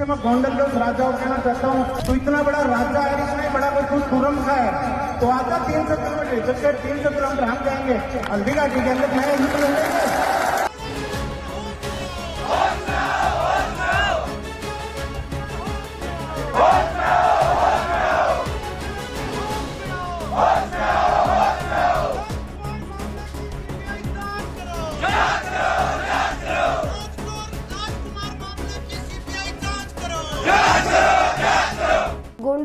कि मैं राजा को कहना चाहता हूँ तो इतना बड़ा राजा है इसमें बड़ा खुद तुरंत का है तो आता तीन सौ किलोमीटर, जब से तीन सौ किलोमीटर हम जाएँगे हल्दी के अंदर नया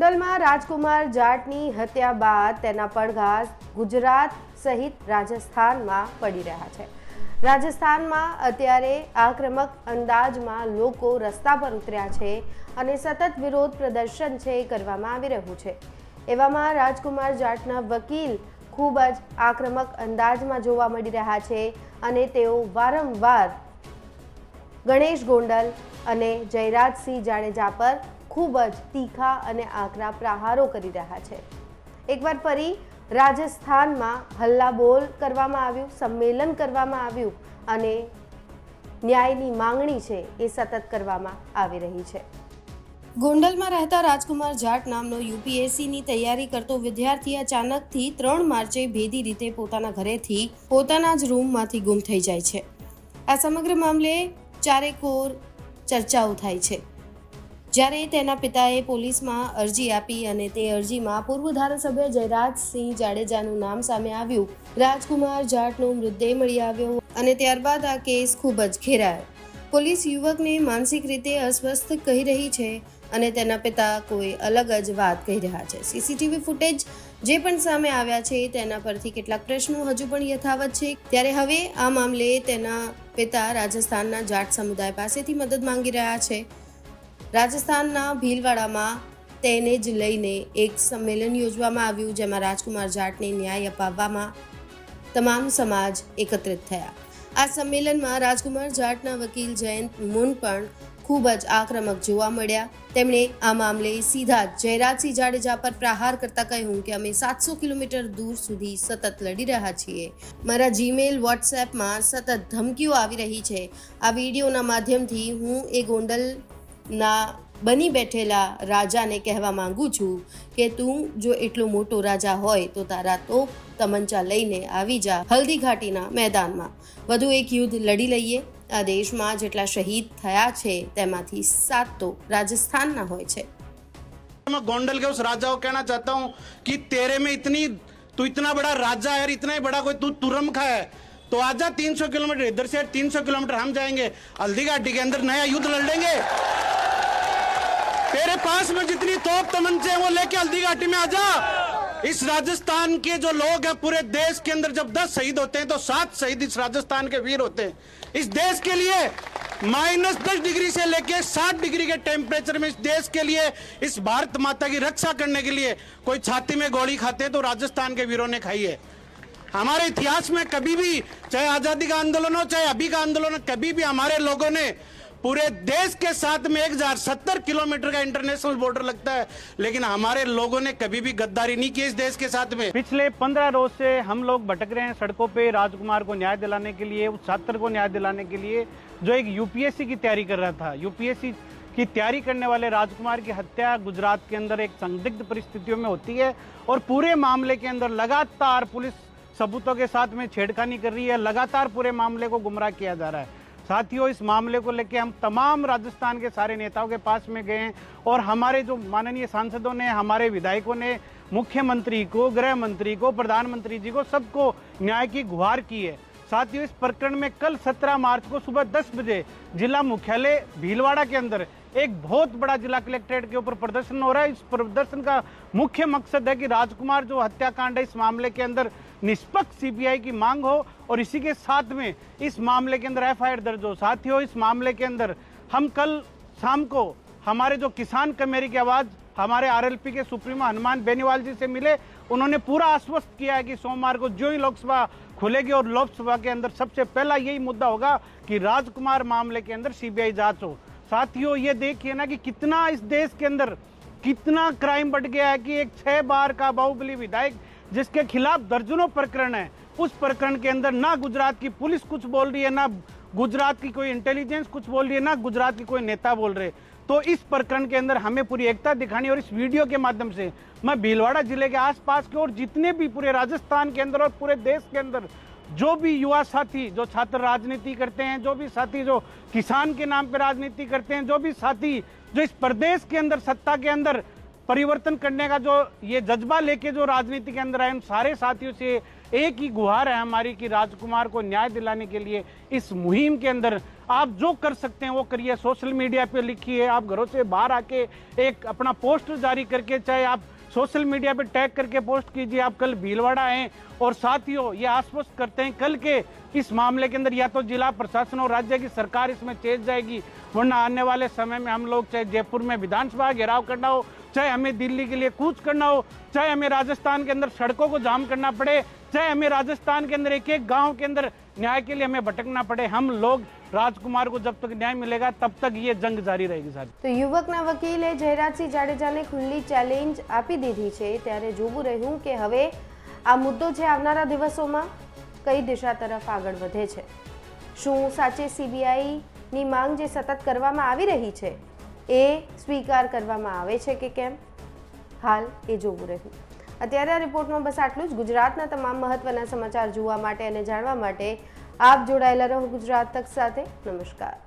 ગોંડલમાં રાજકુમાર જાટની હત્યા બાદ તેના પડઘા ગુજરાત સહિત રાજસ્થાનમાં પડી રહ્યા છે. રાજસ્થાનમાં અત્યારે આક્રમક અંદાજમાં લોકો રસ્તા પર ઉતર્યા છે અને સતત વિરોધ પ્રદર્શન છે કરવામાં આવી રહ્યું છે. એવામાં રાજકુમાર જાટના વકીલ ખૂબ જ આક્રમક અંદાજમાં જોવા મળી રહ્યા છે અને તેઓ વારંવાર ગણેશ ગોંડલ અને જયરાજસિંહ જાડેજા પર ખૂબ જ તીખા અને આકરા પ્રહારો કરી રહ્યા છે. એકવાર ફરી રાજસ્થાનમાં હલ્લાબોલ કરવામાં આવ્યું, સંમેલન કરવામાં આવ્યું અને ન્યાયની માંગણી છે એ સતત કરવામાં આવી રહી છે. ગોંડલમાં રહેતા રાજકુમાર જાટ નામનો યુપીએસસીની તૈયારી કરતો વિદ્યાર્થી અચાનકથી ત્રણ માર્ચે ભેદી રીતે પોતાના ઘરેથી પોતાના જ રૂમમાંથી ગુમ થઈ જાય છે. આ સમગ્ર મામલે ચારેકોર ચર્ચાઓ થાય છે. જ્યારે તેના પિતાએ પોલીસમાં અરજી આપી અને તે અરજીમાં પૂર્વ ધારાસભ્ય જયરાજસિંહ જાડેજાનું નામ સામે આવ્યું, રાજકુમાર જાટનો મૃતદેહ મળી આવ્યો અને ત્યારબાદ આ કેસ ખૂબ જ ઘેરાયો. પોલીસ યુવકને માનસિક રીતે અસ્વસ્થ કહી રહી છે અને તેના પિતા કોઈ અલગ જ વાત કહી રહ્યા છે. સીસીટીવી ફૂટેજ જે પણ સામે આવ્યા છે તેના પરથી કેટલાક પ્રશ્નો હજુ પણ યથાવત છે. ત્યારે હવે આ મામલે તેના પિતા રાજસ્થાનના જાટ સમુદાય પાસેથી મદદ માંગી રહ્યા છે. રાજસ્થાનના ભીલવાડામાં તેને જ લઈને એક સંમેલન યોજવામાં આવ્યું, જેમાં રાજકુમાર જાટને ન્યાય અપાવવામાં તમામ સમાજ એકત્રિત થયા. આ સંમેલનમાં રાજકુમાર જાટના વકીલ જયંત મુન પણ ખૂબ જ આક્રમક જોવા મળ્યા. તેમણે આ મામલે સીધા જ જયરાજસિંહ જાડેજા પર પ્રહાર કરતા કહ્યું કે અમે સાતસો કિલોમીટર દૂર સુધી સતત લડી રહ્યા છીએ. મારા જીમેલ વોટ્સએપમાં સતત ધમકીઓ આવી રહી છે. આ વિડીયોના માધ્યમથી હું એ ગોંડલના બની બેઠેલા રાજાને કહેવા માંગુ છું કે તું જો એટલો મોટો રાજા હોય તો તારા તોપ તમંચા લઈને આવી જા હલ્દી ઘાટીના મેદાનમાં વધુ એક યુદ્ધ લડી લઈએ આ દેશમાં જેટલા શહીદ થયા છે તેમાંથી સાત તો રાજસ્થાનના હોય છે मैं गोंडल के उस राजा को कहना चाहता हूँ कि तेरे में इतनी तू इतना बड़ा राजा है और इतना ही बड़ा कोई तू तुरम का है तो आजा 300 किलोमीटर इधर से 300 किलोमीटर हम जाएंगे हल्दी घाटी के अंदर नया युद्ध लड़ लेंगे तेरे पास में जितनी तोप तमंचे हैं, वो लेके हल्दी घाटी में आजा इस राजस्थान के जो लोग हैं, पूरे देश के अंदर जब 10 शहीद होते हैं तो सात शहीद इस राजस्थान के वीर होते हैं। इस देश के लिए माइनस दस डिग्री से लेके साठ डिग्री के टेम्परेचर में इस देश के लिए, इस भारत माता की रक्षा करने के लिए कोई छाती में गोली खाते हैं तो राजस्थान के वीरों ने खाई है। हमारे इतिहास में कभी भी, चाहे आज़ादी का आंदोलन हो, चाहे अभी का आंदोलन हो, कभी भी हमारे लोगों ने पूरे देश के साथ में एक हज़ार सत्तर किलोमीटर का इंटरनेशनल बॉर्डर लगता है। लेकिन हमारे लोगों ने कभी भी गद्दारी नहीं की इस देश के साथ में। पिछले पंद्रह रोज से हम लोग भटक रहे हैं सड़कों पे राजकुमार को न्याय दिलाने के लिए, उस छात्र को न्याय दिलाने के लिए, जो एक यूपीएससी की तैयारी कर रहा था। यूपीएससी की तैयारी करने वाले राजकुमार की हत्या गुजरात के अंदर एक संदिग्ध परिस्थितियों में होती है और पूरे मामले के अंदर लगातार पुलिस सबूतों के साथ में छेड़खानी कर रही है। लगातार पूरे मामले को गुमराह किया जा रहा है। साथियों, इस मामले को लेकर हम तमाम राजस्थान के सारे नेताओं के पास में गए हैं और हमारे जो माननीय सांसदों ने, हमारे विधायकों ने, मुख्यमंत्री को गृह मंत्री को, प्रधानमंत्री जी को, सबको न्याय की गुहार की है। साथियों, इस प्रकरण में कल 17 मार्च को सुबह 10 बजे जिला मुख्यालय भीलवाड़ा के अंदर एक बहुत बड़ा जिला कलेक्ट्रेट के ऊपर प्रदर्शन हो रहा है। इस प्रदर्शन का मुख्य मकसद है कि राजकुमार जो हत्याकांड है, इस मामले के अंदर निष्पक्ष सीबीआई की मांग हो और इसी के साथ में इस मामले के अंदर एफआईआर दर्ज हो। साथियों, इस मामले के अंदर हम कल शाम को हमारे जो किसान कमेरी की आवाज़, हमारे आरएलपी के सुप्रीमो हनुमान बेनीवाल जी से मिले। उन्होंने पूरा आश्वस्त किया है कि सोमवार को जो ही लोकसभा खुलेगी और लोकसभा के अंदर सबसे पहला यही मुद्दा होगा कि राजकुमार मामले के अंदर सीबीआई जाँच हो। साथियों, ये देखिए ना कि कितना इस देश के अंदर कितना क्राइम बढ़ गया है कि एक छह बार का बाहुबली विधायक जिसके खिलाफ दर्जनों प्रकरण है। उस प्रकरण के अंदर ना गुजरात की पुलिस कुछ बोल रही है, ना गुजरात की कोई इंटेलिजेंस कुछ बोल रही है, ना गुजरात की कोई नेता बोल रहे। तो इस प्रकरण के अंदर हमें पूरी एकता दिखानी और इस वीडियो के माध्यम से मैं भीलवाड़ा ज़िले के आसपास के और जितने भी पूरे राजस्थान के अंदर और पूरे देश के अंदर जो भी युवा साथी, जो छात्र राजनीति करते हैं, जो भी साथी जो किसान के नाम पर राजनीति करते हैं, जो भी साथी जो इस प्रदेश के अंदर, सत्ता के अंदर परिवर्तन करने का जो ये जज्बा लेके जो राजनीति के अंदर आए उन सारे साथियों से एक ही गुहार है हमारी कि राजकुमार को न्याय दिलाने के लिए इस मुहिम के अंदर आप जो कर सकते हैं वो करिए। सोशल मीडिया पे लिखिए, आप घरों से बाहर आके एक अपना पोस्टर जारी करके चाहे आप सोशल मीडिया पे टैग करके पोस्ट कीजिए। आप कल भीलवाड़ा आए और साथियों, ये आश्वस्त करते हैं कल के इस मामले के अंदर या तो जिला प्रशासन और राज्य की सरकार इसमें चेत जाएगी, वरना आने वाले समय में हम लोग चाहे जयपुर में विधानसभा, घेराव करना हो चाहे हमें दिल्ली के लिए कूच करना हो चाहे हमें राजस्थान के अंदर सड़कों को जाम करना पड़े चाहे हमें राजस्थान के अंदर एक एक गांव के अंदर न्याय के लिए हमें भटकना पड़े हम लोग राजकुमार को जब तक न्याय मिलेगा तब तक ये जंग जारी रहेगी साथ તો યુવકના વકીલે જયરાજસિંહ જાડેજાને ખુલ્લી ચેલેન્જ આપી દીધી છે ત્યારે જોવું રહ્યું કે હવે આ મુદ્દો છે આવનારા દિવસોમાં કઈ દિશા તરફ આગળ વધે છે શું સાચે સીબીઆઈની માંગ જે સતત કરવામાં આવી રહી છે એ સ્વીકાર કરવામાં આવે છે કે કેમ? હાલ એ જોવું રહ્યું. અત્યારે આ રિપોર્ટમાં બસ આટલું જ. ગુજરાતના તમામ મહત્વના સમાચાર જોવા માટે અને જાણવા માટે આપ જોડાયેલા રહો ગુજરાત તક સાથે. નમસ્કાર.